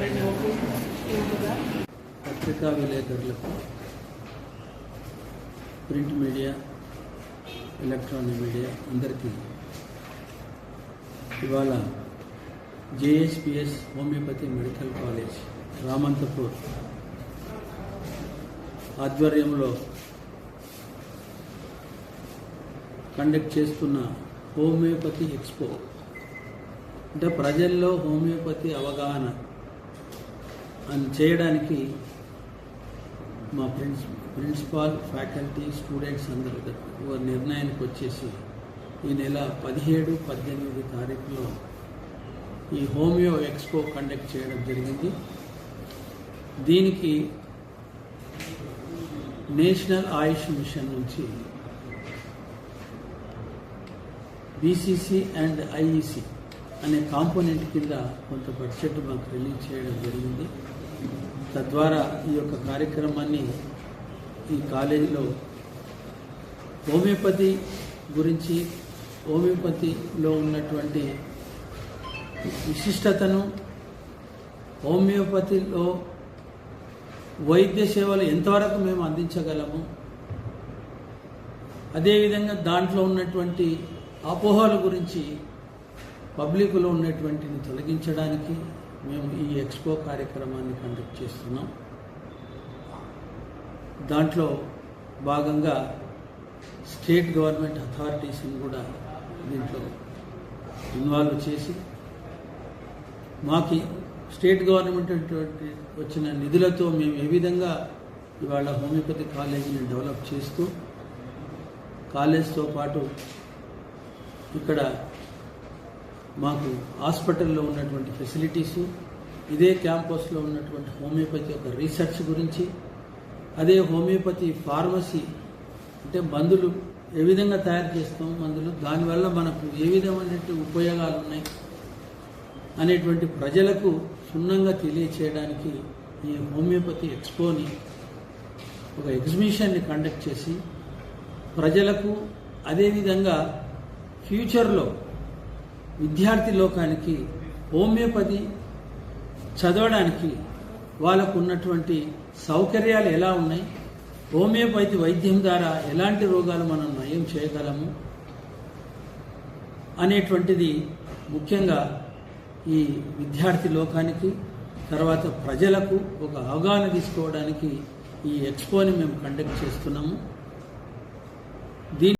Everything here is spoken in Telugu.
నేను పత్రికా విలేకరులకు ప్రింట్ మీడియా ఎలక్ట్రానిక్ మీడియా అందరికీ ఇవాళ JSPS homeopathy medical college Ramanthapur ఆధ్వర్యంలో కండక్ట్ చేస్తున్న హోమియోపతి ఎక్స్పో. అంటే ప్రజల్లో హోమియోపతి అవగాహన అని చేయడానికి మా ప్రిన్స్ ప్రిన్సిపాల్ ఫ్యాకల్టీ స్టూడెంట్స్ అందరూ నిర్ణయానికి వచ్చేసి ఈ నెల పదిహేడు పద్దెనిమిది తారీఖులో ఈ హోమియో ఎక్స్పో కండక్ట్ చేయడం జరిగింది. దీనికి నేషనల్ ఆయుష్ మిషన్ నుంచి బీసీసీ అండ్ ఐఈసి అనే కాంపోనెంట్ కింద కొంత బడ్జెట్ మాకు రిలీజ్ చేయడం జరిగింది. తద్వారా ఈ యొక్క కార్యక్రమాన్ని ఈ కాలేజీలో హోమియోపతి గురించి హోమియోపతిలో ఉన్నటువంటి విశిష్టతను హోమియోపతిలో వైద్య సేవలు ఎంతవరకు మేము అందించగలము అదేవిధంగా దాంట్లో ఉన్నటువంటి అపోహల గురించి పబ్లిక్లో ఉన్నటువంటిని తొలగించడానికి మేము ఈ ఎక్స్పో కార్యక్రమాన్ని కండక్ట్ చేస్తున్నాం. దాంట్లో భాగంగా స్టేట్ గవర్నమెంట్ అథారిటీస్ని కూడా దీంట్లో ఇన్వాల్వ్ చేసి మాకి స్టేట్ గవర్నమెంట్ వచ్చిన నిధులతో మేము ఏ విధంగా ఇవాళ హోమియోపతి కాలేజీని డెవలప్ చేస్తూ కాలేజ్తో పాటు ఇక్కడ మాకు హాస్పిటల్లో ఉన్నటువంటి ఫెసిలిటీసు ఇదే క్యాంపస్లో ఉన్నటువంటి హోమియోపతి యొక్క రీసెర్చ్ గురించి అదే హోమియోపతి ఫార్మసీ అంటే మందులు ఏ విధంగా తయారు చేస్తాం మందులు దానివల్ల మనకు ఏ విధమైనటువంటి ఉపయోగాలు ఉన్నాయి అనేటువంటి ప్రజలకు క్షుణ్ణంగా తెలియచేయడానికి ఈ హోమియోపతి ఎక్స్పోని ఒక ఎగ్జిబిషన్ని కండక్ట్ చేసి ప్రజలకు అదేవిధంగా ఫ్యూచర్లో విద్యార్థి లోకానికి హోమియోపతి చదవడానికి వాళ్ళకు ఉన్నటువంటి సౌకర్యాలు ఎలా ఉన్నాయి? హోమియోపతి వైద్యం ద్వారా ఎలాంటి రోగాలు మనం నయం చేయగలము? అనేటువంటిది ముఖ్యంగా ఈ విద్యార్థి లోకానికి తర్వాత ప్రజలకు ఒక అవగాహన తీసుకోవడానికి ఈ ఎక్స్పోని మేము కండక్ట్ చేస్తున్నాము. దీని